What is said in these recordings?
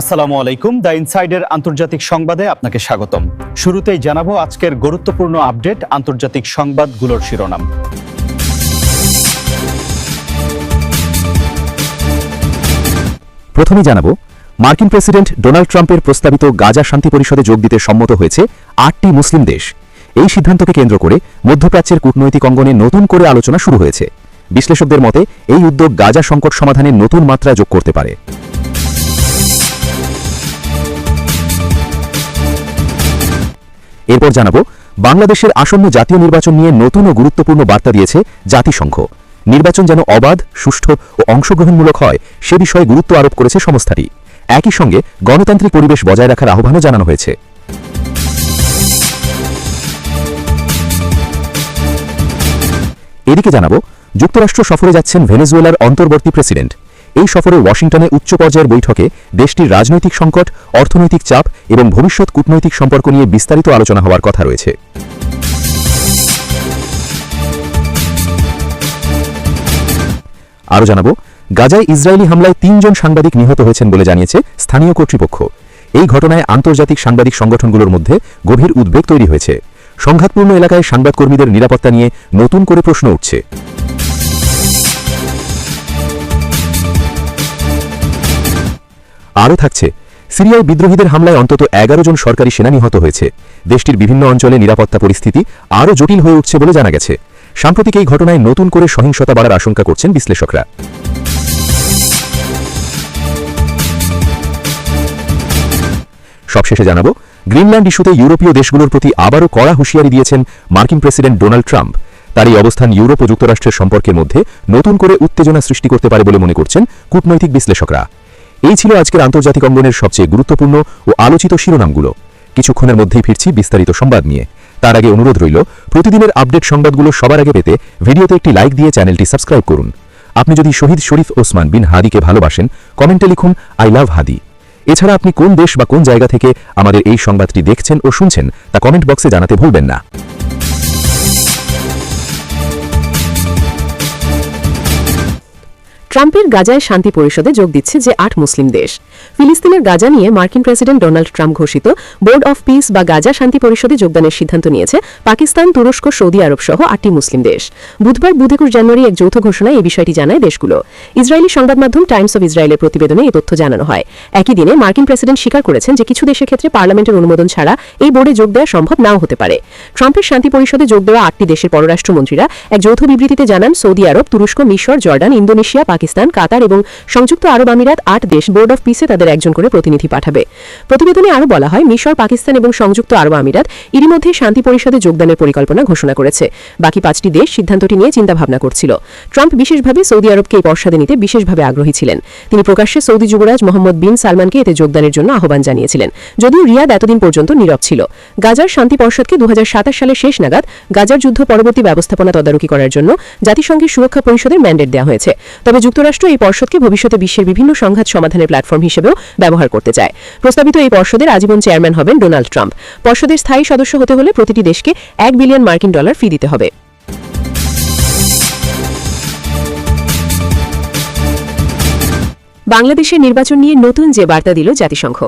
আসসালামু আলাইকুম। দ্য ইনসাইডের আন্তর্জাতিক সংবাদে আপনাকে স্বাগতম। শুরুতেই জানাব আজকের গুরুত্বপূর্ণ আপডেট আন্তর্জাতিক সংবাদগুলোর শিরোনাম। প্রথমেই জানাব, মার্কিন প্রেসিডেন্ট ডোনাল্ড ট্রাম্পের প্রস্তাবিত গাজা শান্তি পরিষদে যোগ দিতে সম্মত হয়েছে আটটি মুসলিম দেশ। এই সিদ্ধান্তকে কেন্দ্র করে মধ্যপ্রাচ্যের কূটনৈতিক অঙ্গনে নতুন করে আলোচনা শুরু হয়েছে। বিশ্লেষকদের মতে, এই উদ্যোগ গাজা সংকট সমাধানে নতুন মাত্রা যোগ করতে পারে। এরপর জানাব, বাংলাদেশের আসন্ন জাতীয় নির্বাচন নিয়ে নতুন ও গুরুত্বপূর্ণ বার্তা দিয়েছে জাতিসংঘ। নির্বাচন যেন অবাধ, সুষ্ঠু ও অংশগ্রহণমূলক হয়, সে বিষয়ে গুরুত্ব আরোপ করেছে সংস্থাটি। একই সঙ্গে গণতান্ত্রিক পরিবেশ বজায় রাখার আহ্বানও জানানো হয়েছে। এদিকে জানাব, যুক্তরাষ্ট্র সফরে যাচ্ছেন ভেনেজুয়েলার অন্তর্বর্তী প্রেসিডেন্ট। এই সফরে ওয়াশিংটনে উচ্চ পর্যায়ের বৈঠকে দেশটির রাজনৈতিক সংকট, অর্থনৈতিক চাপ এবং ভবিষ্যৎ কূটনৈতিক সম্পর্ক নিয়ে বিস্তারিত আলোচনা হওয়ার কথা রয়েছে। আরও জানাব, গাজায় ইসরায়েলি হামলায় তিনজন সাংবাদিক নিহত হয়েছেন বলে জানিয়েছে স্থানীয় কর্তৃপক্ষ। এই ঘটনায় আন্তর্জাতিক সাংবাদিক সংগঠনগুলোর মধ্যে গভীর উদ্বেগ তৈরি হয়েছে। সংঘাতপূর্ণ এলাকায় সংবাদকর্মীদের নিরাপত্তা নিয়ে নতুন করে প্রশ্ন উঠছে। আরও থাকছে, সিরিয়ায় বিদ্রোহীদের হামলায় অন্তত এগারো জন সরকারি সেনা নিহত হয়েছে। দেশটির বিভিন্ন অঞ্চলে নিরাপত্তা পরিস্থিতি আরও জটিল হয়ে উঠছে বলে জানা গেছে। সাম্প্রতিক এই ঘটনায় নতুন করে সহিংসতা বাড়ার আশঙ্কা করছেন বিশ্লেষকরা। সবশেষে জানাব, গ্রিনল্যান্ড ইস্যুতে ইউরোপীয় দেশগুলোর প্রতি আবারও কড়া হুঁশিয়ারি দিয়েছেন মার্কিন প্রেসিডেন্ট ডোনাল্ড ট্রাম্প। তার এই অবস্থান ইউরোপ ও যুক্তরাষ্ট্রের সম্পর্কের মধ্যে নতুন করে উত্তেজনা সৃষ্টি করতে পারে বলে মনে করছেন কূটনৈতিক বিশ্লেষকরা। এই ছিল আজকের আন্তর্জাতিক অঙ্গনের সবচেয়ে গুরুত্বপূর্ণ ও আলোচিত শিরোনামগুলো। কিছুক্ষণের মধ্যেই ফিরছি বিস্তারিত সংবাদ নিয়ে। তার আগে অনুরোধ রইল, প্রতিদিনের আপডেট সংবাদগুলো সবার আগে পেতে ভিডিওতে একটি লাইক দিয়ে চ্যানেলটি সাবস্ক্রাইব করুন। আপনি যদি শহীদ শরীফ ওসমান বিন হাদিকে ভালোবাসেন, কমেন্টে লিখুন, আই লাভ হাদি এছাড়া আপনি কোন দেশ বা কোন জায়গা থেকে আমাদের এই সংবাদটি দেখছেন ও শুনছেন, তা কমেন্ট বক্সে জানাতে ভুলবেন না। ট্রাম্পের গাজায় শান্তি পরিষদে যোগ দিচ্ছে যে আট মুসলিম দেশ। ফিলিস্তিনের গাজা নিয়ে মার্কিন প্রেসিডেন্ট ডোনাল্ড ট্রাম্প ঘোষিত বোর্ড অফ পিস বা গাজা শান্তি পরিষদে যোগদানের সিদ্ধান্ত নিয়েছে পাকিস্তান, তুরস্ক, সৌদি আরব সহ আটটি মুসলিম দেশ। বুধবার বুধ একুশ জানুয়ারি এক যৌথ ঘোষণায় এই বিষয়টি জানায় দেশগুলো। ইসরায়েলি সংবাদ মাধ্যম টাইমস অব ইসরায়েলের প্রতিবেদনে এই তথ্য জানানো হয়। একই দিনে মার্কিন প্রেসিডেন্ট স্বীকার করেছেন যে কিছু দেশের ক্ষেত্রে পার্লামেন্টের অনুমোদন ছাড়া এই বোর্ডে যোগ দেওয়া সম্ভব নাও হতে পারে। ট্রাম্পের শান্তি পরিষদে যোগ দেওয়া আটটি দেশের পররাষ্ট্রমন্ত্রীরা এক যৌথ বিবৃতিতে জানান সৌদি আরব, তুরস্ক, মিশর, জর্ডান, ইন্দোনেশিয়া পাকিস্তান, কাতার এবং সংযুক্ত আরব আমিরাত আট দেশ বোর্ড অফ পিসে তাদের একজন করে প্রতিনিধি পাঠাবে। প্রতিবেদনে আরও বলা হয়, মিশর, পাকিস্তান এবং সংযুক্ত আরব আমিরাত এরই মধ্যে শান্তি পরিষদে যোগদানের পরিকল্পনা ঘোষণা করেছে। বাকি পাঁচটি দেশ সিদ্ধান্তটি নিয়ে চিন্তাভাবনা করছিল। ট্রাম্প বিশেষভাবে সৌদি আরবকে এই পর্ষদে নিতে বিশেষভাবে আগ্রহী ছিলেন। তিনি প্রকাশ্যে সৌদি যুবরাজ মোহাম্মদ বিন সালমানকে এতে যোগদানের জন্য আহ্বান জানিয়েছিলেন। যদিও রিয়াদ এতদিন পর্যন্ত নীরব ছিল। গাজার শান্তি পর্ষদকে দু সালের শেষ নাগাদ গাজার যুদ্ধ পরবর্তী ব্যবস্থাপনা তদারকি করার জন্য জাতিসংঘের সুরক্ষা পরিষদের ম্যান্ডেট দেওয়া হয়েছে। তবে যুক্তরাষ্ট্র এই পর্ষদকে ভবিষ্যতে বিশ্বের বিভিন্ন সংঘাত সমাধানের প্ল্যাটফর্ম হিসেবেও ব্যবহার করতে চায়। প্রস্তাবিত এই পর্ষদের আজীবন চেয়ারম্যান হবেন ডোনাল্ড ট্রাম্প। পর্ষদের স্থায়ী সদস্য হতে হলে প্রতিটি দেশকে এক বিলিয়ন মার্কিন ডলার ফি দিতে হবে। বাংলাদেশের নির্বাচন নিয়ে নতুন যে বার্তা দিল জাতিসংঘ।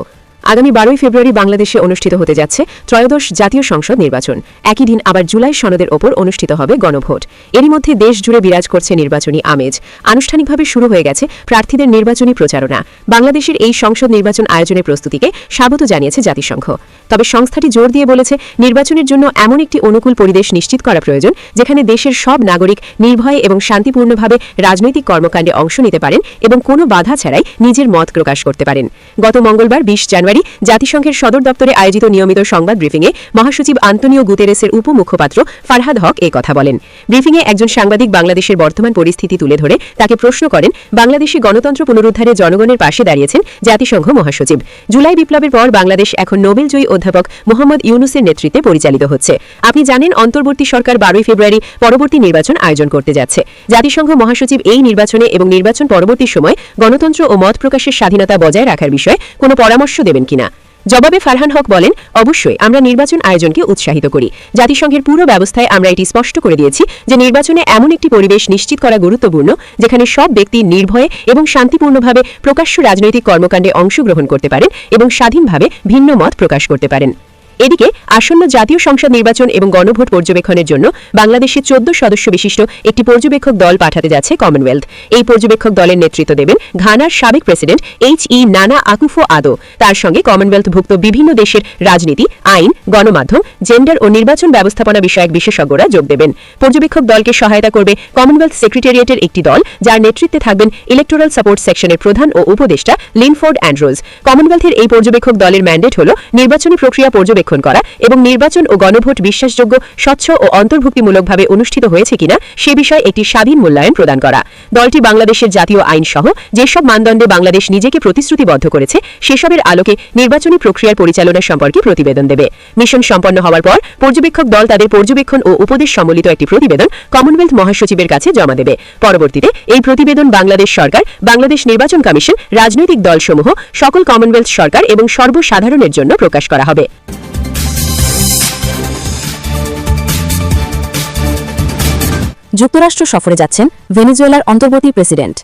আগামী বারোই ফেব্রুয়ারি বাংলাদেশে অনুষ্ঠিত হতে যাচ্ছে ত্রয়োদশ জাতীয় সংসদ নির্বাচন। একই দিন আবার জুলাই সনদের ওপর অনুষ্ঠিত হবে গণভোট। এরই মধ্যে দেশ জুড়ে বিরাজ করছে নির্বাচনী আমেজ। আনুষ্ঠানিকভাবে শুরু হয়ে গেছে প্রার্থীদের নির্বাচনী প্রচারণা। বাংলাদেশের এই সংসদ নির্বাচন আয়োজনের প্রস্তুতিকে স্বাগত জানিয়েছে জাতিসংঘ। তবে সংস্থাটি জোর দিয়ে বলেছে, নির্বাচনের জন্য এমন একটি অনুকূল পরিবেশ নিশ্চিত করা প্রয়োজন, যেখানে দেশের সব নাগরিক নির্ভয়ে এবং শান্তিপূর্ণভাবে রাজনৈতিক কর্মকাণ্ডে অংশ নিতে পারেন এবং কোনো বাধা ছাড়াই নিজের মত প্রকাশ করতে পারেন। গত মঙ্গলবার বিশ জানুয়ারি জাতিসংঘের সদর দপ্তরে আয়োজিত নিয়মিত সংবাদ ব্রিফিংয়ে মহাসচিব আন্তনিও গুতেরেসের উপমুখপাত্র ফারহাদ হক এ কথা বলেন। ব্রিফিংয়ে একজন সাংবাদিক বাংলাদেশের বর্তমান পরিস্থিতি তুলে ধরে তাকে প্রশ্ন করেন, বাংলাদেশে গণতন্ত্র পুনরুদ্ধারে জনগণের পাশে দাঁড়িয়েছেন জাতিসংঘ মহাসচিব। জুলাই বিপ্লবের পর বাংলাদেশ এখন নোবেলজয়ী অধ্যাপক মোহাম্মদ ইউনুসের নেতৃত্বে পরিচালিত হচ্ছে। আপনি জানেন, অন্তর্বর্তী সরকার বারোই ফেব্রুয়ারি পরবর্তী নির্বাচন আয়োজন করতে যাচ্ছে। জাতিসংঘ মহাসচিব এই নির্বাচনে এবং নির্বাচন পরবর্তী সময় গণতন্ত্র ও মত প্রকাশের স্বাধীনতা বজায় রাখার বিষয়ে কোনো পরামর্শ দেবেন কিনা। জবাবে ফারহান হক বলেন, অবশ্যই, আমরা নির্বাচন আয়োজনকে উৎসাহিত করি। জাতিসংঘের পুরো ব্যবস্থায় আমরা এটি স্পষ্ট করে দিয়েছি যে নির্বাচনে এমন একটি পরিবেশ নিশ্চিত করা গুরুত্বপূর্ণ, যেখানে সব ব্যক্তি নির্ভয়ে এবং শান্তিপূর্ণভাবে প্রকাশ্য রাজনৈতিক কর্মকাণ্ডে অংশগ্রহণ করতে পারেন এবং স্বাধীনভাবে ভিন্ন মত প্রকাশ করতে পারেন। এদিকে আসন্ন জাতীয় সংসদ নির্বাচন এবং গণভোট পর্যবেক্ষণের জন্য বাংলাদেশে চোদ্দ সদস্য বিশিষ্ট একটি পর্যবেক্ষক দল পাঠাতে যাচ্ছে কমনওয়েলথ এই পর্যবেক্ষক দলের নেতৃত্ব দেবেন ঘানার সাবেক প্রেসিডেন্ট এইচ ই নানা আকুফো আদো। তার সঙ্গে কমনওয়েলথভুক্ত বিভিন্ন দেশের রাজনীতি, আইন, গণমাধ্যম জেন্ডার ও নির্বাচন ব্যবস্থাপনা বিষয়ক বিশেষজ্ঞরা যোগ দেবেন। পর্যবেক্ষক দলকে সহায়তা করবে কমনওয়েলথ সেক্রেটারিয়েটের একটি দল, যার নেতৃত্বে থাকবেন ইলেকটোরাল সাপোর্ট সেকশনের প্রধান ও উপদেষ্টা লিনফোর্ড অ্যান্ড্রোজ কমনওয়েলথের এই পর্যবেক্ষক দলের ম্যান্ডেট হল নির্বাচনী প্রক্রিয়া পর্যবেক্ষণ করা এবং নির্বাচন ও গণভোট বিশ্বাসযোগ্য, স্বচ্ছ ও অন্তর্ভুক্তিমূলকভাবে অনুষ্ঠিত হয়েছে কিনা সে বিষয়ে একটি স্বাধীন মূল্যায়ন প্রদান করা। দলটি বাংলাদেশের জাতীয় আইন সহ যেসব মানদণ্ডে বাংলাদেশ নিজেকে প্রতিশ্রুতিবদ্ধ করেছে, সেসবের আলোকে নির্বাচনী প্রক্রিয়ার পরিচালনা সম্পর্কে প্রতিবেদন দেবে। মিশন সম্পন্ন হওয়ার পর পর্যবেক্ষক দল তাদের পর্যবেক্ষণ ও উপদেশ সম্বলিত একটি প্রতিবেদন কমনওয়েলথ মহাসচিবের কাছে জমা দেবে। পরবর্তীতে এই প্রতিবেদন বাংলাদেশ সরকার, বাংলাদেশ নির্বাচন কমিশন, রাজনৈতিক দলসমূহ, সকল কমনওয়েলথ সরকার এবং সর্বসাধারণের জন্য প্রকাশ করা হবে। যুক্তরাষ্ট্র সফরে যাচ্ছেন ভেনিজুয়েলার অন্তর্বর্তী প্রেসিডেন্ট।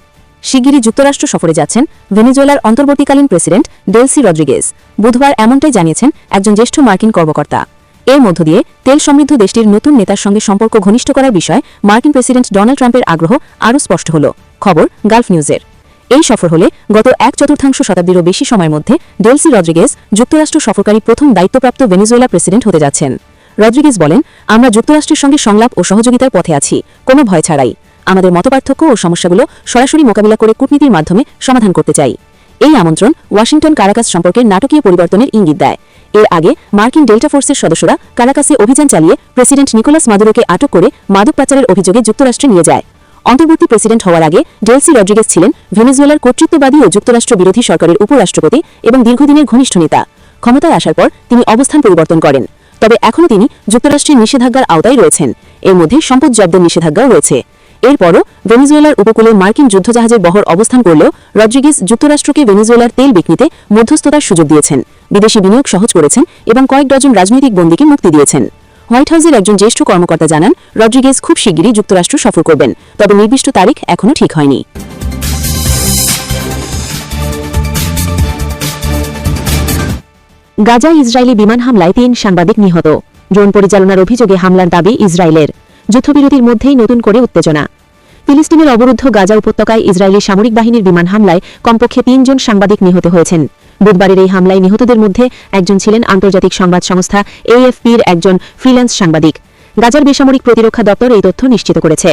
শিগগিরই যুক্তরাষ্ট্র সফরে যাচ্ছেন ভেনিজুয়েলার অন্তর্বর্তীকালীন প্রেসিডেন্ট ডেলসি রদ্রিগেজ বুধবার এমনটাই জানিয়েছেন একজন জ্যেষ্ঠ মার্কিন কর্মকর্তা। এর মধ্য দিয়ে তেল সমৃদ্ধ দেশটির নতুন নেতার সঙ্গে সম্পর্ক ঘনিষ্ঠ করার বিষয়ে মার্কিন প্রেসিডেন্ট ডোনাল্ড ট্রাম্পের আগ্রহ আরও স্পষ্ট হল। খবর গালফ নিউজের। এই সফর হলে গত এক চতুর্থাংশ শতাব্দীরও বেশি সময়ের মধ্যে ডেলসি রদ্রিগেজ যুক্তরাষ্ট্র সফরকারী প্রথম দায়িত্বপ্রাপ্ত ভেনেজুয়েলা প্রেসিডেন্ট হতে যাচ্ছেন। রদ্রিগেজ বলেন, আমরা যুক্তরাষ্ট্রের সঙ্গে সংলাপ ও সহযোগিতার পথে আছি। কোনো ভয় ছাড়াই। আমাদের মতপার্থক্য ও সমস্যাগুলো সরাসরি মোকাবিলা করে কূটনীতির মাধ্যমে সমাধান করতে চাই। এই আমন্ত্রণ ওয়াশিংটন কারাকাস সম্পর্কের নাটকীয় পরিবর্তনের ইঙ্গিত দেয়। এর আগে মার্কিন ডেল্টা ফোর্সের সদস্যরা কারাকাসে অভিযান চালিয়ে প্রেসিডেন্ট নিকোলাস মাদুরোকে আটক করে মাদক পাচারের অভিযোগে যুক্তরাষ্ট্রে নিয়ে যায়। অন্তর্বর্তী প্রেসিডেন্ট হওয়ার আগে ডেলসি রড্রিগেজ ছিলেন ভেনেজুয়েলার কর্তৃত্ববাদী ও যুক্তরাষ্ট্র বিরোধী সরকারের উপরাষ্ট্রপতি এবং দীর্ঘদিনের ঘনিষ্ঠ নেতা। ক্ষমতায় আসার পর তিনি অবস্থান পরিবর্তন করেন। তবে এখনও তিনি যুক্তরাষ্ট্রের নিষেধাজ্ঞার আওতায় রয়েছেন। এর মধ্যে সম্পদ জব্দের নিষেধাজ্ঞাও রয়েছে। এরপরও ভেনিজুয়েলার উপকূলে মার্কিন যুদ্ধজাহাজের বহর অবস্থান করলেও রড্রিগেজ যুক্তরাষ্ট্রকে ভেনিজুয়েলার তেল বিক্রিতে মধ্যস্থতার সুযোগ দিয়েছেন। বিদেশি বিনিয়োগ সহজ করেছেন এবং কয়েক ডজন রাজনৈতিক বন্দীকে মুক্তি দিয়েছেন। হোয়াইট হাউসের একজন জ্যেষ্ঠ কর্মকর্তা জানান, রড্রিগেজ খুব শিগগিরই যুক্তরাষ্ট্র সফর করবেন, তবে নির্দিষ্ট তারিখ এখনও ঠিক হয়নি। গাজা ইসরায়েলি বিমান হামলায় তিন সাংবাদিক নিহত। ড্রোন পরিচালনার অভিযোগে হামলার দাবি ইসরায়েলের। যুদ্ধবিরতির মধ্যেই নতুন করে উত্তেজনা। ফিলিস্তিনের অবরুদ্ধ গাজা উপত্যকায় ইসরায়েলি সামরিক বাহিনীর বিমান হামলায় কমপক্ষে তিনজন সাংবাদিক নিহত হয়েছেন। বুধবারের এই হামলায় নিহতদের মধ্যে একজন ছিলেন আন্তর্জাতিক সংবাদ সংস্থা এএফপির একজন ফ্রিল্যান্স সাংবাদিক। গাজার বেসামরিক প্রতিরক্ষা দপ্তর এই তথ্য নিশ্চিত করেছে।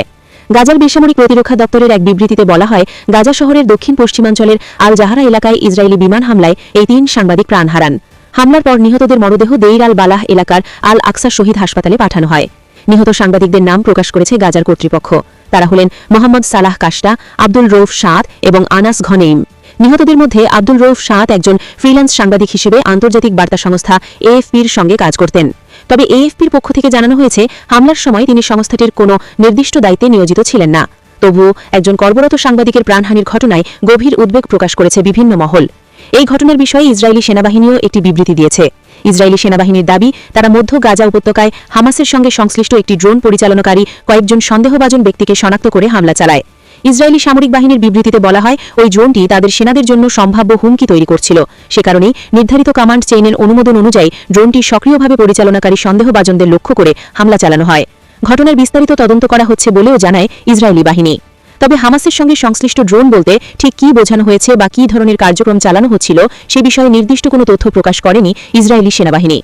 গাজার বেসামরিক প্রতিরক্ষা দপ্তরের এক বিবৃতিতে বলা হয়, গাজা শহরের দক্ষিণ পশ্চিমাঞ্চলের আল জাহারা এলাকায় ইসরায়েলি বিমান হামলায় এই তিন সাংবাদিক প্রাণ হারান। হামলার পর নিহতদের মরদেহ দেইর আল বালাহ এলাকার আল আকসা শহীদ হাসপাতালে পাঠানো হয়। নিহত সাংবাদিকদের নাম প্রকাশ করেছে গাজার কর্তৃপক্ষ। তারা হলেন মোহাম্মদ সালাহ কাস্টা আব্দুল রৌফ সাদ এবং আনাস ঘনেইম নিহতদের মধ্যে আব্দুল রৌফ সাদ একজন ফ্রিল্যান্স সাংবাদিক হিসেবে আন্তর্জাতিক বার্তা সংস্থা এএফপির সঙ্গে কাজ করতেন। তবে এএফপির পক্ষ থেকে জানানো হয়েছে, হামলার সময় তিনি সংস্থাটির কোনো নির্দিষ্ট দায়িত্বে নিয়োজিত ছিলেন না। তবুও একজন কর্মরত সাংবাদিকের প্রাণহানির ঘটনায় গভীর উদ্বেগ প্রকাশ করেছে বিভিন্ন মহল। এই ঘটনার বিষয়ে ইসরায়েলি সেনাবাহিনীও একটি বিবৃতি দিয়েছে। ইসরায়েলি সেনাবাহিনীর দাবি, তারা মধ্য গাজা উপত্যকায় হামাসের সঙ্গে সংশ্লিষ্ট একটি ড্রোন পরিচালনাকারী কয়েকজন সন্দেহভাজন ব্যক্তিকে শনাক্ত করে হামলা চালায়। ইসরায়েলি সামরিক বাহিনীর বিবৃতিতে বলা হয়, ওই ড্রোনটি তাদের সেনাদের জন্য সম্ভাব্য হুমকি তৈরি করছিল। সে কারণেই নির্ধারিত কমান্ড চেইনের অনুমোদন অনুযায়ী ড্রোনটি সক্রিয়ভাবে পরিচালনাকারী সন্দেহভাজনদের লক্ষ্য করে হামলা চালানো হয়। ঘটনার বিস্তারিত তদন্ত করা হচ্ছে বলেও জানায় ইসরায়েলি বাহিনী। তবে হামাসের সঙ্গে সংশ্লিষ্ট ড্রোন বলতে ঠিক কী বোঝানো হয়েছে বা কী ধরনের কার্যক্রম চালানো হচ্ছিল, সে বিষয়ে নির্দিষ্ট কোনো তথ্য প্রকাশ করেনি ইসরায়েলি সেনাবাহিনী।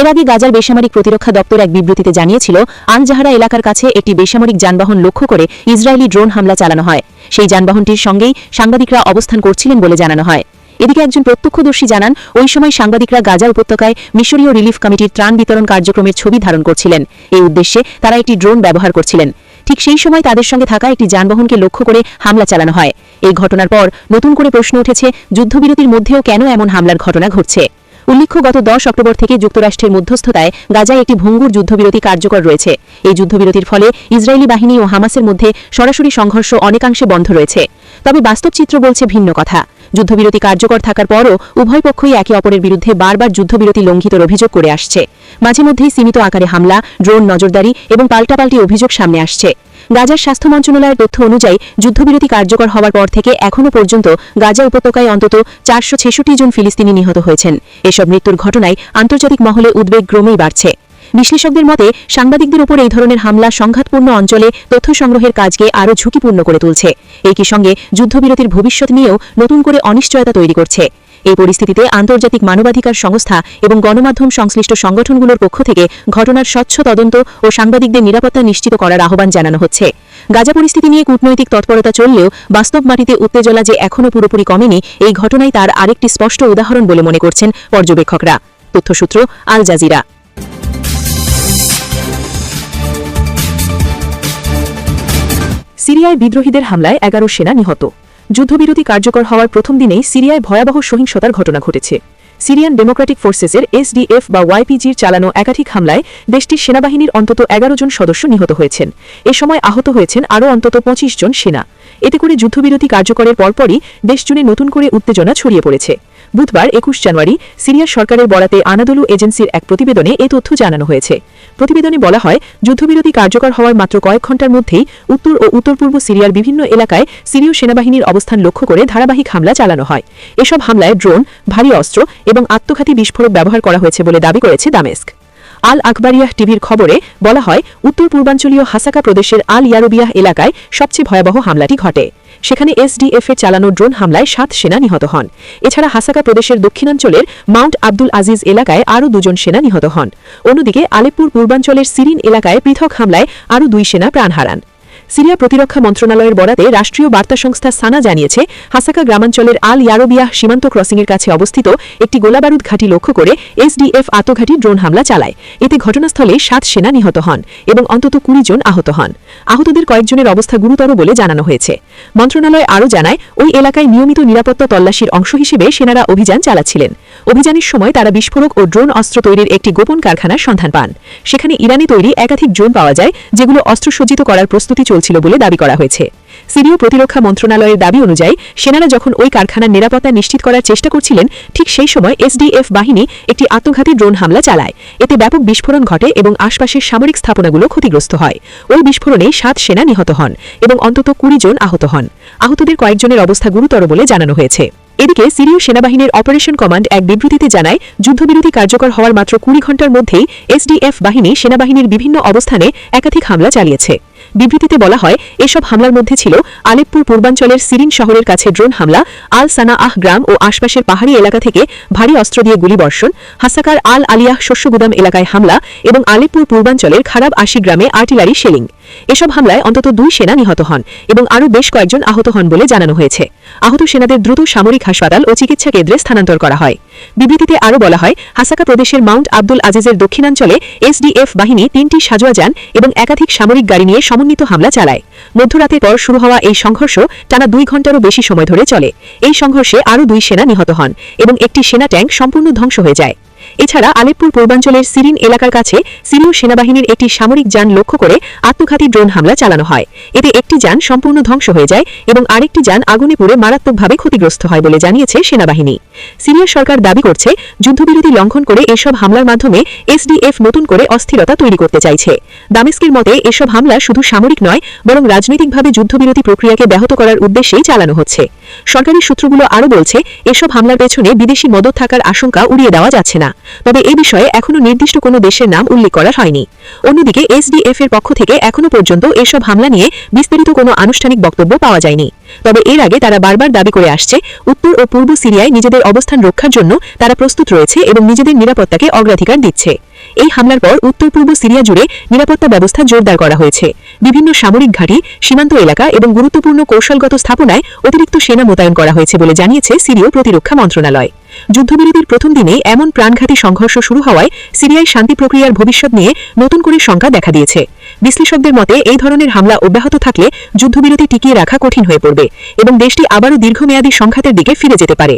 এর আগে গাজার বেসামরিক প্রতিরক্ষা দপ্তর এক বিবৃতিতে জানিয়েছিল, আনজাহারা এলাকার কাছে একটি বেসামরিক যানবাহন লক্ষ্য করে ইসরায়েলি ড্রোন হামলা চালানো হয়। সেই যানবাহনটির সঙ্গেই সাংবাদিকরা অবস্থান করছিলেন বলে জানানো হয়। এদিকে একজন প্রত্যক্ষদর্শী জানান, ওই সময় সাংবাদিকরা গাজা উপত্যকায় মিশরীয় রিলিফ কমিটির ত্রাণ বিতরণ কার্যক্রমের ছবি ধারণ করছিলেন। এই উদ্দেশ্যে তারা একটি ড্রোন ব্যবহার করছিলেন। ঠিক সেই সময় তাদের সঙ্গে থাকা একটি যানবাহনকে লক্ষ্য করে হামলা চালানো হয়। এই ঘটনার পর নতুন করে প্রশ্ন উঠেছে, যুদ্ধবিরতির মধ্যেও কেন এমন হামলার ঘটনা ঘটছে? উল্লেখ্য, গত দশ অক্টোবর থেকে যুক্তরাষ্ট্রের মধ্যস্থতায় গাজায় একটি ভঙ্গুর যুদ্ধবিরতি কার্যকর রয়েছে। এই যুদ্ধবিরতির ফলে ইসরায়েলি বাহিনী ও হামাসের মধ্যে সরাসরি সংঘর্ষ অনেকাংশে বন্ধ রয়েছে। তবে বাস্তব চিত্র বলছে ভিন্ন কথা। যুদ্ধবিরতি কার্যকর থাকার পরও উভয় পক্ষই একে অপরের বিরুদ্ধে বারবার যুদ্ধবিরতি লঙ্ঘিতর অভিযোগ করে আসছে। মাঝে মধ্যেই সীমিত আকারে হামলা, ড্রোন নজরদারি এবং পাল্টাপাল্টি অভিযোগ সামনে আসছে। গাজার স্বাস্থ্য মন্ত্রণালয়ের তথ্য অনুযায়ী যুদ্ধবিরতি কার্যকর হওয়ার পর থেকে এখনও পর্যন্ত গাজা উপত্যকায় অন্তত চারশো ছেষট্টি জন ফিলিস্তিনি নিহত হয়েছেন। এসব মৃত্যুর ঘটনায় আন্তর্জাতিক মহলে উদ্বেগ ক্রমেই বাড়ছে। বিশ্লেষকদের মতে, সাংবাদিকদের উপর এই ধরনের হামলা সংঘাতপূর্ণ অঞ্চলে তথ্য সংগ্রহের কাজকে আরও ঝুঁকিপূর্ণ করে তুলছে। একই সঙ্গে যুদ্ধবিরতির ভবিষ্যৎ নিয়েও নতুন করে অনিশ্চয়তা তৈরি করছে। এই পরিস্থিতিতে আন্তর্জাতিক মানবাধিকার সংস্থা এবং গণমাধ্যম সংশ্লিষ্ট সংগঠনগুলোর পক্ষ থেকে ঘটনার স্বচ্ছ তদন্ত ও সাংবাদিকদের নিরাপত্তা নিশ্চিত করার আহ্বান জানানো হচ্ছে। গাজা পরিস্থিতি নিয়ে কূটনৈতিক তৎপরতা চললেও বাস্তব মাটিতে উত্তেজনা যে এখনও পুরোপুরি কমেনি, এই ঘটনাই তার আরেকটি স্পষ্ট উদাহরণ বলে মনে করছেন পর্যবেক্ষকরা। তথ্যসূত্র আল জাজিরা। সিরিয়ায় বিদ্রোহীদের হামলায় এগারো সেনা নিহত। যুদ্ধবিরতি কার্যকর হওয়ার প্রথম দিনেই সিরিয়ায় ভয়াবহ সহিংসতার ঘটনা ঘটেছে। সিরিয়ান ডেমোক্রেটিক ফোর্সেসের এসডিএফ বা ওয়াইপিজির চালানো একাধিক হামলায় দেশটির সেনাবাহিনীর অন্তত এগারো জন সদস্য নিহত হয়েছেন। এ সময় আহত হয়েছেন আরও অন্তত পঁচিশ জন সেনা। এতে করে যুদ্ধবিরতি কার্যকরের পরপরই দেশ জুড়ে নতুন করে উত্তেজনা ছড়িয়ে পড়েছে। বুধবার একুশ জানুয়ারি সিরিয়া সরকারের বরাতে আনাদলু এজেন্সির এক প্রতিবেদনে এ তথ্য জানানো হয়েছে। প্রতিবেদনে বলা হয়, যুদ্ধবিরতি কার্যকর হওয়ার মাত্র কয়েক ঘণ্টার মধ্যেই উত্তর ও উত্তর পূর্ব সিরিয়ার বিভিন্ন এলাকায় সিরীয় সেনাবাহিনীর অবস্থান লক্ষ্য করে ধারাবাহিক হামলা চালানো হয়। এসব হামলায় ড্রোন, ভারী অস্ত্র এবং আত্মঘাতী বিস্ফোরক ব্যবহার করা হয়েছে বলে দাবি করেছে দামেস্ক। আল আকবরিয়াহ টিভির খবরে বলা হয়, উত্তর পূর্বাঞ্চলীয় হাসাকা প্রদেশের আল ইয়ারুবিয়াহ এলাকায় সবচেয়ে ভয়াবহ হামলাটি ঘটে। সেখানে এসডিএফ এর চালানো ড্রোন হামলায় সাত সেনা নিহত হন। এছাড়া হাসাকা প্রদেশের দক্ষিণাঞ্চলের মাউন্ট আব্দুল আজিজ এলাকায় আরও দুজন সেনা নিহত হন। অন্যদিকে আলেপুর পূর্বাঞ্চলের সিরিন এলাকায় পৃথক হামলায় আরও দুই সেনা প্রাণ হারান। সিরিয়া প্রতিরক্ষা মন্ত্রণালয়ের বরাতে রাষ্ট্রীয় বার্তা সংস্থা সানা জানিয়েছে, হাসাকা গ্রামাঞ্চলের আল ইয়ারোবিয়াহ সীমান্ত ক্রসিংয়ের কাছে অবস্থিত একটি গোলাবারুদ ঘাঁটি লক্ষ্য করে এসডিএফ আত্মঘাতী ড্রোন হামলা চালায়। এতে ঘটনাস্থলে সাত সেনা নিহত হন এবং অন্তত কুড়ি জন আহত হন। আহতদের কয়েকজনের অবস্থা গুরুতর বলে জানানো হয়েছে। মন্ত্রণালয় আরও জানায়, ওই এলাকায় নিয়মিত নিরাপত্তা তল্লাশির অংশ হিসেবে সেনারা অভিযান চালাচ্ছিলেন। অভিযানের সময় তারা বিস্ফোরক ও ড্রোন অস্ত্র তৈরির একটি গোপন কারখানার সন্ধান পান। সেখানে ইরানি তৈরি একাধিক ড্রোন পাওয়া যায়, যেগুলো অস্ত্রসজ্জিত করার প্রস্তুতি চলছিল বলে দাবি করা হয়েছে। সিরীয় প্রতিরক্ষা মন্ত্রণালয়ের দাবি অনুযায়ী, সেনারা যখন ওই কারখানার নিরাপত্তা নিশ্চিত করার চেষ্টা করছিলেন, ঠিক সেই সময় এসডিএফ বাহিনী একটি আত্মঘাতী ড্রোন হামলা চালায়। এতে ব্যাপক বিস্ফোরণ ঘটে এবং আশপাশের সামরিক স্থাপনাগুলো ক্ষতিগ্রস্ত হয়। ওই বিস্ফোরণে সাত সেনা নিহত হন এবং অন্তত কুড়ি জন আহত হন। আহতদের কয়েকজনের অবস্থা গুরুতর বলে জানানো হয়েছে। এদিকে সিরীয় সেনাবাহিনীর অপারেশন কমান্ড এক বিবৃতিতে জানায়, যুদ্ধবিরতি কার্যকর হওয়ার মাত্র কুড়ি ঘণ্টার মধ্যেই এসডিএফ বাহিনী সেনাবাহিনীর বিভিন্ন অবস্থানে একাধিক হামলা চালিয়েছে। বিবৃতিতে বলা হয়, এসব হামলার মধ্যে ছিল আলেপ্পুর পূর্বাঞ্চলের সিরিন শহরের কাছে ড্রোন হামলা, আল সানা আহ গ্রাম ও আশপাশের পাহাড়ি এলাকা থেকে ভারী অস্ত্র দিয়ে গুলিবর্ষণ হাসাকার আল আলিয়াহ শস্যগুদাম এলাকায় হামলা এবং আলেপুর পূর্বাঞ্চলের খারাপ আশি গ্রামে আর্টিলারি শেলিং। এসব হামলায় অন্তত দুই সেনা নিহত হন এবং আরও বেশ কয়েকজন আহত হন বলে জানানো হয়েছে। আহত সেনাদের দ্রুত সামরিক হাসপাতাল ও চিকিৎসা কেন্দ্রে স্থানান্তর করা হয়। বিবৃতিতে আরও বলা হয়, হাসাকা প্রদেশের মাউন্ট আব্দুল আজিজের দক্ষিণাঞ্চলে এসডিএফ বাহিনী তিনটি সাজোয়া যান এবং একাধিক সামরিক গাড়ি নিয়ে সমন্বিত হামলা চালায়। মধ্যরাতের পর শুরু হওয়া এই সংঘর্ষ টানা দুই ঘণ্টারও বেশি সময় ধরে চলে। এই সংঘর্ষে আরও দুই সেনা নিহত হন এবং একটি সেনা ট্যাঙ্ক সম্পূর্ণ ধ্বংস হয়ে যায়। এছাড়া আলেপ্পুর পূর্বাঞ্চলের সিরিন এলাকার কাছে সিরীয় সেনাবাহিনীর একটি সামরিক যান লক্ষ্য করে আত্মঘাতী ড্রোন হামলা চালানো হয়। এতে একটি যান সম্পূর্ণ ধ্বংস হয়ে যায় এবং আরেকটি যান আগুনে পুড়ে মারাত্মকভাবে ক্ষতিগ্রস্ত হয় বলে জানিয়েছে সেনাবাহিনী। সিরিয়া সরকার দাবি করছে, যুদ্ধবিরতি লঙ্ঘন করে এসব হামলার মাধ্যমে এসডিএফ নতুন করে অস্থিরতা তৈরি করতে চাইছে। দামেস্কের মতে, এসব হামলা শুধু সামরিক নয়, বরং রাজনৈতিকভাবে যুদ্ধবিরতি প্রক্রিয়াকে ব্যাহত করার উদ্দেশ্যেই চালানো হচ্ছে। সরকারি সূত্রগুলো আরও বলছে, এসব হামলার পেছনে বিদেশি মদত থাকার আশঙ্কা উড়িয়ে দেওয়া যাচ্ছে না। তবে এ বিষয়ে এখনও নির্দিষ্ট কোনো দেশের নাম উল্লেখ করা হয়নি। অন্যদিকে এসডিএফ এর পক্ষ থেকে এখনও পর্যন্ত এসব হামলা নিয়ে বিস্তারিত কোনো আনুষ্ঠানিক বক্তব্য পাওয়া যায়নি। তবে এর আগে তারা বারবার দাবি করে আসছে, উত্তর ও পূর্ব সিরিয়ায় নিজেদের অবস্থান রক্ষার জন্য তারা প্রস্তুত রয়েছে এবং নিজেদের নিরাপত্তাকে অগ্রাধিকার দিচ্ছে। এই হামলার পর উত্তর পূর্ব সিরিয়া জুড়ে নিরাপত্তা ব্যবস্থা জোরদার করা হয়েছে। বিভিন্ন সামরিক ঘাঁটি, সীমান্ত এলাকা এবং গুরুত্বপূর্ণ কৌশলগত স্থাপনায় অতিরিক্ত সেনা মোতায়েন করা হয়েছে বলে জানিয়েছে সিরীয় প্রতিরক্ষা মন্ত্রণালয়। যুদ্ধবিরতির প্রথম দিনেই এমন প্রাণঘাতী সংঘর্ষ শুরু হওয়ায় সিরিয়ায় শান্তি প্রক্রিয়ার ভবিষ্যৎ নিয়ে নতুন করে শঙ্কা দেখা দিয়েছে। বিশ্লেষকদের মতে, এই ধরনের হামলা অব্যাহত থাকলে যুদ্ধবিরতি টিকিয়ে রাখা কঠিন হয়ে পড়বে এবং দেশটি আবারও দীর্ঘমেয়াদী সংঘাতের দিকে ফিরে যেতে পারে।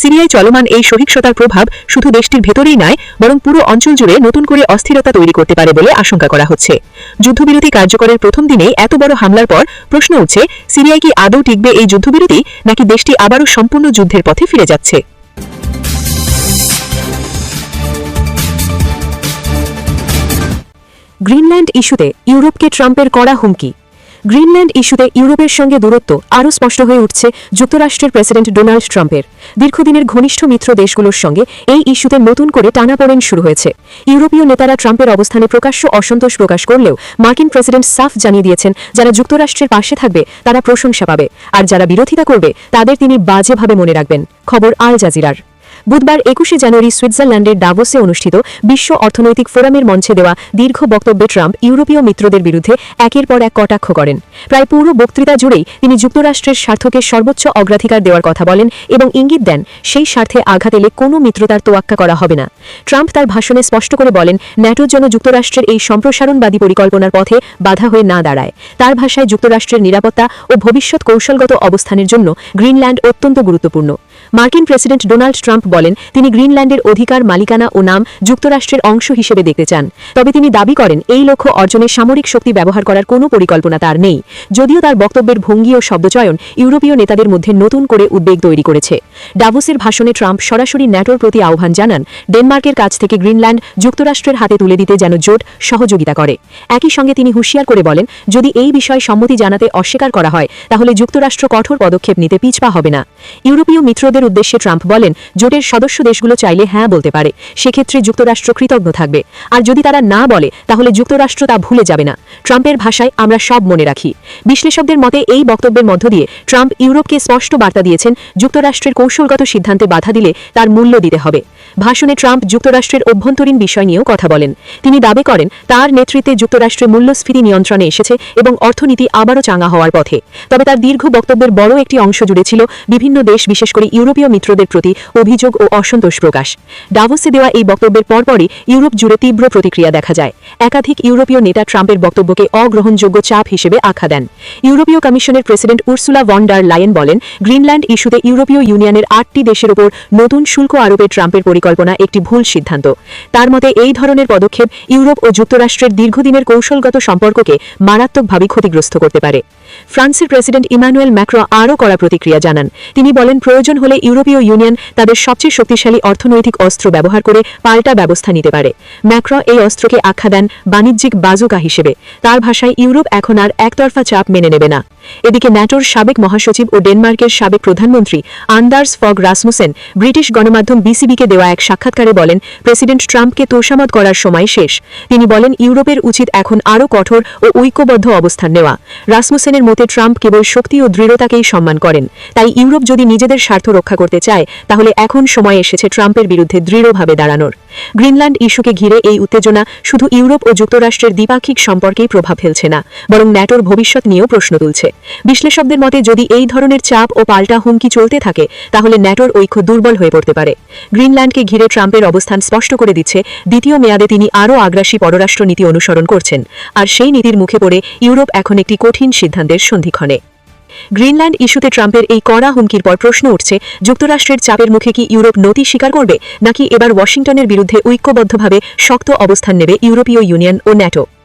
সিরিয়ায় চলমান এই সহিংসতার প্রভাব শুধু দেশটির ভেতরেই নয়, বরং পুরো অঞ্চল জুড়ে নতুন করে অস্থিরতা তৈরি করতে পারে বলে আশঙ্কা করা হচ্ছে। যুদ্ধবিরতি কার্যকরের প্রথম দিনেই এত বড় হামলার পর প্রশ্ন উঠছে সিরিয়ায় কি আদৌ টিকবে এই যুদ্ধবিরতি, নাকি দেশটি আবারও সম্পূর্ণ যুদ্ধের পথে ফিরে যাচ্ছে? গ্রিনল্যান্ড ইস্যুতে ইউরোপকে ট্রাম্পের কড়া হুমকি। গ্রিনল্যান্ড ইস্যুতে ইউরোপের সঙ্গে দূরত্ব আরও স্পষ্ট হয়ে উঠছে যুক্তরাষ্ট্রের প্রেসিডেন্ট ডোনাল্ড ট্রাম্পের। দীর্ঘদিনের ঘনিষ্ঠ মিত্র দেশগুলোর সঙ্গে এই ইস্যুতে নতুন করে টানাপোড়েন শুরু হয়েছে। ইউরোপীয় নেতারা ট্রাম্পের অবস্থানে প্রকাশ্য অসন্তোষ প্রকাশ করলেও মার্কিন প্রেসিডেন্ট সাফ জানিয়ে দিয়েছেন, যারা যুক্তরাষ্ট্রের পাশে থাকবে তারা প্রশংসা পাবে, আর যারা বিরোধিতা করবে তাদের তিনি বাজেভাবে মনে রাখবেন। খবর আল জাজিরার। বুধবার একুশে জানুয়ারি সুইজারল্যান্ডের ডাভোসে অনুষ্ঠিত বিশ্ব অর্থনৈতিক ফোরামের মঞ্চে দেওয়া দীর্ঘ বক্তব্যে ট্রাম্প ইউরোপীয় মিত্রদের বিরুদ্ধে একের পর এক কটাক্ষ করেন। প্রায় পুরো বক্তৃতা জুড়েই তিনি যুক্তরাষ্ট্রের স্বার্থকে সর্বোচ্চ অগ্রাধিকার দেওয়ার কথা বলেন এবং ইঙ্গিত দেন, সেই স্বার্থে আঘাত এলে কোনো মিত্রতার তোয়াক্কা করা হবে না। ট্রাম্প তার ভাষণে স্পষ্ট করে বলেন, ন্যাটোর জন্য যুক্তরাষ্ট্রের এই সম্প্রসারণবাদী পরিকল্পনার পথে বাধা হয়ে না দাঁড়ায়। তার ভাষায় যুক্তরাষ্ট্রের নিরাপত্তা ও ভবিষ্যৎ কৌশলগত অবস্থানের জন্য গ্রিনল্যান্ড অত্যন্ত গুরুত্বপূর্ণ। মার্কিন প্রেসিডেন্ট ডোনাল্ড ট্রাম্প বলেন, তিনি গ্রিনল্যান্ডের অধিকার, মালিকানা ও নাম যুক্তরাষ্ট্রের অংশ হিসেবে দেখতে চান। তবে তিনি দাবি করেন, এই লক্ষ্য অর্জনে সামরিক শক্তি ব্যবহার করার কোনো পরিকল্পনা তার নেই। যদিও তার বক্তব্যের ভঙ্গি ও শব্দচয়ন ইউরোপীয় নেতাদের মধ্যে নতুন করে উদ্বেগ তৈরি করেছে। ডাভোসের ভাষণে ট্রাম্প সরাসরি ন্যাটোর প্রতি আহ্বান জানান, ডেনমার্কের কাছ থেকে গ্রিনল্যান্ড যুক্তরাষ্ট্রের হাতে তুলে দিতে যেন জোট সহযোগিতা করে। একই সঙ্গে তিনি হুঁশিয়ার করে বলেন, যদি এই বিষয়ে সম্মতি জানাতে অস্বীকার করা হয়, তাহলে যুক্তরাষ্ট্র কঠোর পদক্ষেপ নিতে পিছপা হবে না। ইউরোপীয় মিত্রদের উদ্দেশ্যে ট্রাম্প বলেন, জোটের সদস্য দেশগুলো চাইলে হ্যাঁ বলতে পারে, সেক্ষেত্রে যুক্তরাষ্ট্র কৃতজ্ঞ থাকবে। আর যদি তারা না বলে, তাহলে যুক্তরাষ্ট্র তা ভুলে যাবে না। ট্রাম্পের ভাষায় আমরা সব মনে রাখি। বিশ্লেষকদের মতে, এই বক্তব্যের মধ্য দিয়ে ট্রাম্প ইউরোপকে স্পষ্ট বার্তা দিয়েছেন, যুক্তরাষ্ট্রের কৌশলগত সিদ্ধান্তে বাধা দিলে তার মূল্য দিতে হবে। ভাষণে ট্রাম্প যুক্তরাষ্ট্রের অভ্যন্তরীণ বিষয় নিয়েও কথা বলেন। তিনি দাবি করেন, তার নেতৃত্বে যুক্তরাষ্ট্রে মূল্যস্ফীতি নিয়ন্ত্রণে এসেছে এবং অর্থনীতি আবারও চাঙ্গা হওয়ার পথে। তবে তার দীর্ঘ বক্তব্যের বড় একটি অংশ জুড়ে ছিল বিভিন্ন দেশ, বিশেষ করে ইউরোপীয় মিত্রদের প্রতি অভিযোগ ও অসন্তোষ প্রকাশ। ডাভোসে দেওয়া এই বক্তব্যের পরপরই ইউরোপ জুড়ে তীব্র প্রতিক্রিয়া দেখা যায়। একাধিক ইউরোপীয় নেতা ট্রাম্পের বক্তব্যকে অগ্রহণযোগ্য চাপ হিসেবে আখ্যা দেন। ইউরোপীয় কমিশনের president Ursula von der Leyen বলেন, গ্রিনল্যান্ড ইস্যুতে ইউরোপীয় ইউনিয়নের আটটি দেশের ওপর নতুন শুল্ক আরোপের ট্রাম্পের পরিকল্পনা একটি ভুল সিদ্ধান্ত। তার মতে, এই ধরনের পদক্ষেপ ইউরোপ ও যুক্তরাষ্ট্রের দীর্ঘদিনের কৌশলগত সম্পর্ককে মারাত্মকভাবে ক্ষতিগ্রস্ত করতে পারে। ফ্রান্সের প্রেসিডেন্ট ইমানুয়েল ম্যাক্রো আরও কড়া প্রতিক্রিয়া জানান। তিনি বলেন, প্রয়োজন হলে ইউরোপীয় ইউনিয়ন তাদের সবচেয়ে শক্তিশালী অর্থনৈতিক অস্ত্র ব্যবহার করে পাল্টা ব্যবস্থা নিতে পারে। ম্যাক্রো এই অস্ত্রকে আখ্যা দেন বাণিজ্যিক বাজুকা হিসেবে। তার ভাষায় ইউরোপ এখন আর একতরফা চাপ মেনে নেবে না। এদিকে ন্যাটোর সাবেক মহাসচিব ও ডেনমার্কের সাবেক প্রধানমন্ত্রী আন্দার্স ফগ রাসমুসেন ব্রিটিশ গণমাধ্যম বিসিবিকে দেওয়া এক সাক্ষাৎকারে বলেন, প্রেসিডেন্ট ট্রাম্পকে তোষামত করার সময় শেষ। তিনি বলেন, ইউরোপের উচিত এখন আরও কঠোর ও ঐক্যবদ্ধ অবস্থান নেওয়া। রাসমুসেনের মতে, ট্রাম্প কেবল শক্তি ও দৃঢ়তাকেই সম্মান করেন। তাই ইউরোপ যদি নিজেদের স্বার্থ রক্ষা করতে চায়, তাহলে এখন সময় এসেছে ট্রাম্পের বিরুদ্ধে দৃঢ়ভাবে দাঁড়ানোর। গ্রিনল্যান্ড ইস্যুকে ঘিরে এই উত্তেজনা শুধু ইউরোপ ও যুক্তরাষ্ট্রের দ্বিপাক্ষিক সম্পর্কেই প্রভাব ফেলছে না, বরং ন্যাটোর ভবিষ্যৎ নিয়েও প্রশ্ন তুলছে। বিশ্লেষকদের মতে, যদি এই ধরনের চাপ ও পাল্টা হুমকি চলতে থাকে, তাহলে ন্যাটোর ঐক্য দুর্বল হয়ে পড়তে পারে। গ্রিনল্যান্ডকে ঘিরে ট্রাম্পের অবস্থান স্পষ্ট করে দিচ্ছে, দ্বিতীয় মেয়াদে তিনি আরও আগ্রাসী পররাষ্ট্র নীতি অনুসরণ করছেন, আর সেই নীতির মুখে পড়ে ইউরোপ এখন একটি কঠিন সিদ্ধান্তের সন্ধিক্ষণে। গ্রিনল্যান্ড ইস্যুতে ট্রাম্পের এই কড়া হুমকির পর প্রশ্ন উঠছে, যুক্তরাষ্ট্রের চাপের মুখে কি ইউরোপ নতি স্বীকার করবে, নাকি এবার ওয়াশিংটনের বিরুদ্ধে ঐক্যবদ্ধভাবে শক্ত অবস্থান নেবে ইউরোপীয় ইউনিয়ন ও ন্যাটো?